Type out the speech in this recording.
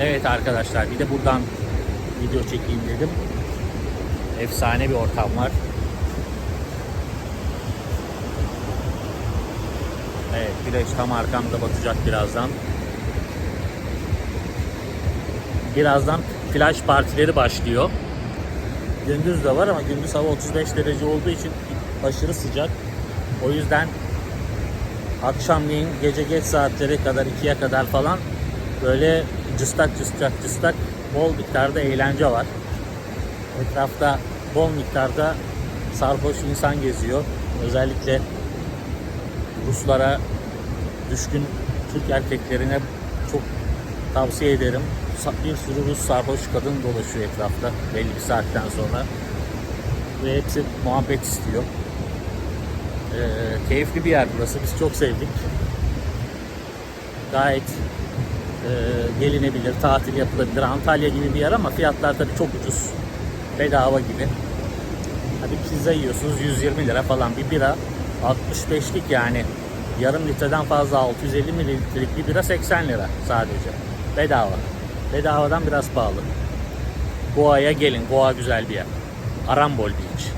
Evet arkadaşlar bir de buradan video çekeyim dedim. Efsane bir ortam var. Evet güneş tam arkamda batacak birazdan. Birazdan flash partileri başlıyor. Gündüz de var ama gündüz hava 35 derece olduğu için aşırı sıcak. O yüzden akşamleyin gece geç saatlere kadar 2'ye kadar falan böyle cıstak cıstak cıstak bol miktarda eğlence var. Etrafta bol miktarda sarhoş insan geziyor. Özellikle Ruslara düşkün Türk erkeklerine çok tavsiye ederim. Bir sürü Rus sarhoş kadın dolaşıyor etrafta belli bir saatten sonra. Ve hepsi muhabbet istiyor. Ee, keyifli bir yer burası. Biz çok sevdik. Gayet gelinebilir, tatil yapılabilir. Antalya gibi bir yer ama fiyatlar tabii çok ucuz. Bedava gibi. Hadi pizza yiyorsunuz 120 lira falan. Bir bira 65'lik yani. Yarım litreden fazla 650 mililitrelik bir bira 80 lira sadece. Bedava. Bedavadan biraz pahalı. Goa'ya gelin. Goa güzel bir yer. Arambol Beach.